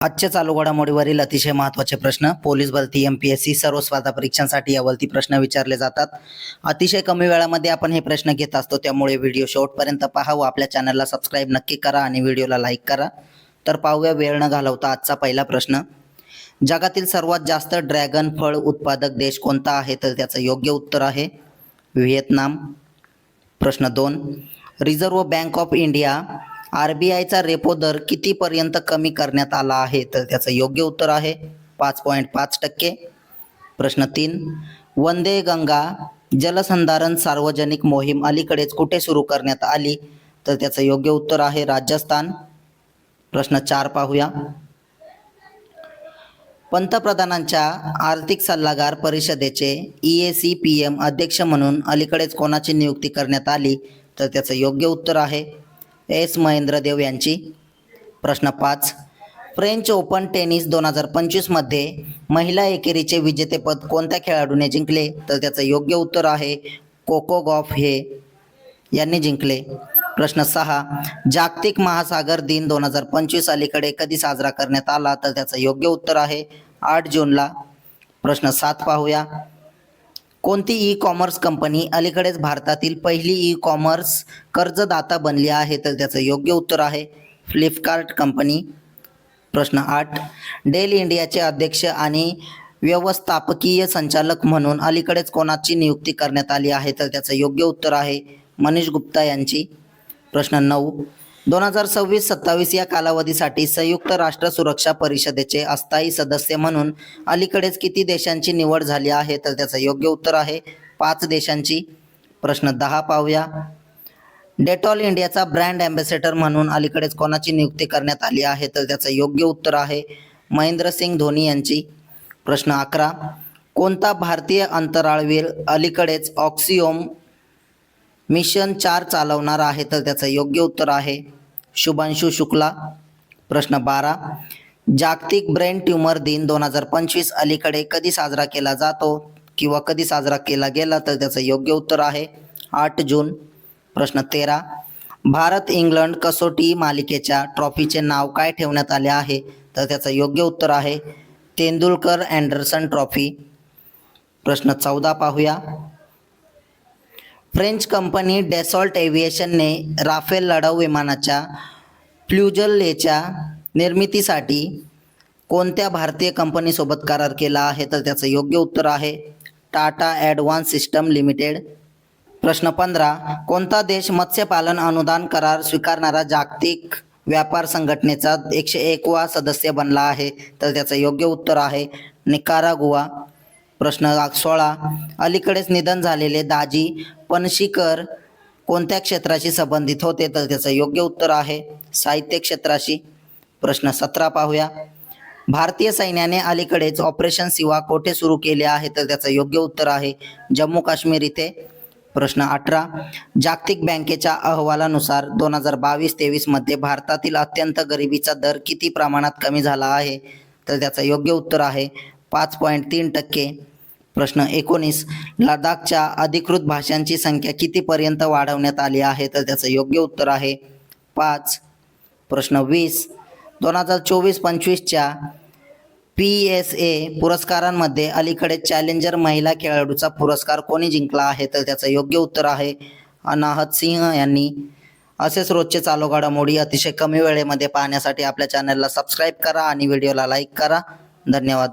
आजच्या चालू घडामोडीवरील अतिशय महत्त्वाचे प्रश्न पोलीस भरती एम पी एस सी सर्व स्पर्धा परीक्षांसाठी यावरती प्रश्न विचारले जातात. अतिशय कमी वेळामध्ये आपण हे प्रश्न घेत असतो त्यामुळे व्हिडिओ शेवटपर्यंत पहा व आपल्या चॅनलला सबस्क्राईब नक्की करा आणि व्हिडिओला लाईक करा. तर पाहूया वेळ न घालवता आजचा पहिला प्रश्न. जगातील सर्वात जास्त ड्रॅगन फळ उत्पादक देश कोणता आहे? तर त्याचं योग्य उत्तर आहे व्हिएतनाम. प्रश्न दोन. Reserve bank of India R B आयचा रेपो दर कितीपर्यंत कमी करण्यात आला आहे? तर त्याचं योग्य उत्तर आहे पाच पॉईंट पाच टक्के. प्रश्न तीन वंदे गंगा जलसंधारण सार्वजनिक मोहीम अलीकडेच कुठे सुरू करण्यात आली? तर त्याचं योग्य उत्तर आहे राजस्थान. प्रश्न चार पाहूया. पंतप्रधानांच्या आर्थिक सल्लागार परिषदेचे E A C P M अध्यक्ष म्हणून अलीकडेच कोणाची नियुक्ती करण्यात आली? तर त्याचं योग्य उत्तर आहे एस महेंद्र देव यांची. प्रश्न पाच. फ्रेंच ओपन टेनिस दोन हजार पंचवीसमध्ये महिला एकेरीचे विजेतेपद कोणत्या खेळाडूने जिंकले? तर त्याचं योग्य उत्तर आहे कोको गॉफ हे यांनी जिंकले. प्रश्न सहा. जागतिक महासागर दिन दोन हजार पंचवीस अलीकडे कधी साजरा करण्यात आला? तर त्याचं योग्य उत्तर आहे आठ जूनला. प्रश्न सात पाहूया. कोणती ई कॉमर्स कंपनी अलीकडेच भारतातील पहिली ई कॉमर्स कर्जदाता बनली आहे? तर त्याचं योग्य उत्तर आहे फ्लिपकार्ट कंपनी. प्रश्न आठ. डेल इंडियाचे अध्यक्ष आणि व्यवस्थापकीय संचालक म्हणून अलीकडेच कोणाची नियुक्ती करण्यात आली आहे? तर त्याचं योग्य उत्तर आहे मनीष गुप्ता यांची. प्रश्न नऊ. दोन हजार सव्वीस सत्तावीस या कालावधीसाठी संयुक्त राष्ट्र सुरक्षा परिषदेचे अस्थायी सदस्य म्हणून अलीकडेच किती देशांची निवड झाली आहे तर त्याचं योग्य उत्तर आहे. पाच देशांची. प्रश्न दहा पाहूया. डेटॉल इंडियाचा ब्रँड अँबॅसेडर म्हणून अलीकडेच कोणाची नियुक्ती करण्यात आली आहे तर त्याचं योग्य उत्तर आहे महेंद्रसिंग धोनी यांची. प्रश्न अकरा. कोणता भारतीय अंतराळवीर अलीकडेच ऑक्सिओम मिशन चार चालवणार आहे तर त्याचं योग्य उत्तर आहे. शुभांशु शुक्ला. प्रश्न बारा. जागतिक ब्रेन ट्यूमर दिन दोन हजार पंचवीस अलीकडे कधी साजरा केला जातो किंवा कधी साजरा केला गेला तर त्याचं योग्य उत्तर आहे आठ जून. प्रश्न तेरा. भारत इंग्लंड कसोटी मालिकेच्या ट्रॉफीचे नाव काय ठेवण्यात आले आहे? तर त्याचं योग्य उत्तर आहे तेंडुलकर अँडरसन ट्रॉफी. प्रश्न चौदा पाहूया. फ्रेंच कंपनी डेसॉल्ट एव्हिएशनने राफेल लढाऊ विमानाच्या फ्ल्युजलेच्या निर्मितीसाठी कोणत्या भारतीय कंपनीसोबत करार केला आहे तर त्याचं योग्य उत्तर आहे. Tata advanced system limited. प्रश्न पंधरा कोणता देश मत्स्यपालन अनुदान करार स्वीकारणारा जागतिक व्यापार संघटनेचा एकशे एकवा सदस्य बनला आहे तर त्याचं योग्य उत्तर आहे निकारागुआ. प्रश्न सोळा अलीकडेच निधन झालेले दाजी पणशीकर कोणत्या क्षेत्राशी संबंधित होते तर त्याचं योग्य उत्तर आहे. साहित्य क्षेत्राशी प्रश्न सतरा पाहूया. भारतीय सैन्याने अलीकडेच ऑपरेशन सिवा कोठे सुरू केले आहे तर त्याचं योग्य उत्तर आहे. जम्मू काश्मीर इथे प्रश्न अठरा. जागतिक बँकेच्या अहवालानुसार दोन हजार बावीस तेवीसमध्ये भारतातील अत्यंत गरिबीचा दर किती प्रमाणात कमी झाला आहे? तर त्याचं योग्य उत्तर आहे. पाच पॉईंट तीन टक्के. प्रश्न एकोणीस. लडाखच्या अधिकृत भाषांची संख्या कितीपर्यंत वाढवण्यात आली आहे? तर त्याचं योग्य उत्तर आहे पाच. प्रश्न वीस. दोन हजार चोवीस पंचवीसच्या पी एस ए पुरस्कारांमध्ये अलीकडे चॅलेंजर महिला खेळाडूचा पुरस्कार कोणी जिंकला आहे? तर त्याचं योग्य उत्तर आहे अनाहत सिंह यांनी. असेच रोजचे चालू घडामोडी अतिशय कमी वेळेमध्ये पाहण्यासाठी आपल्या चॅनलला सबस्क्राईब करा आणि व्हिडिओला लाईक करा. धन्यवाद.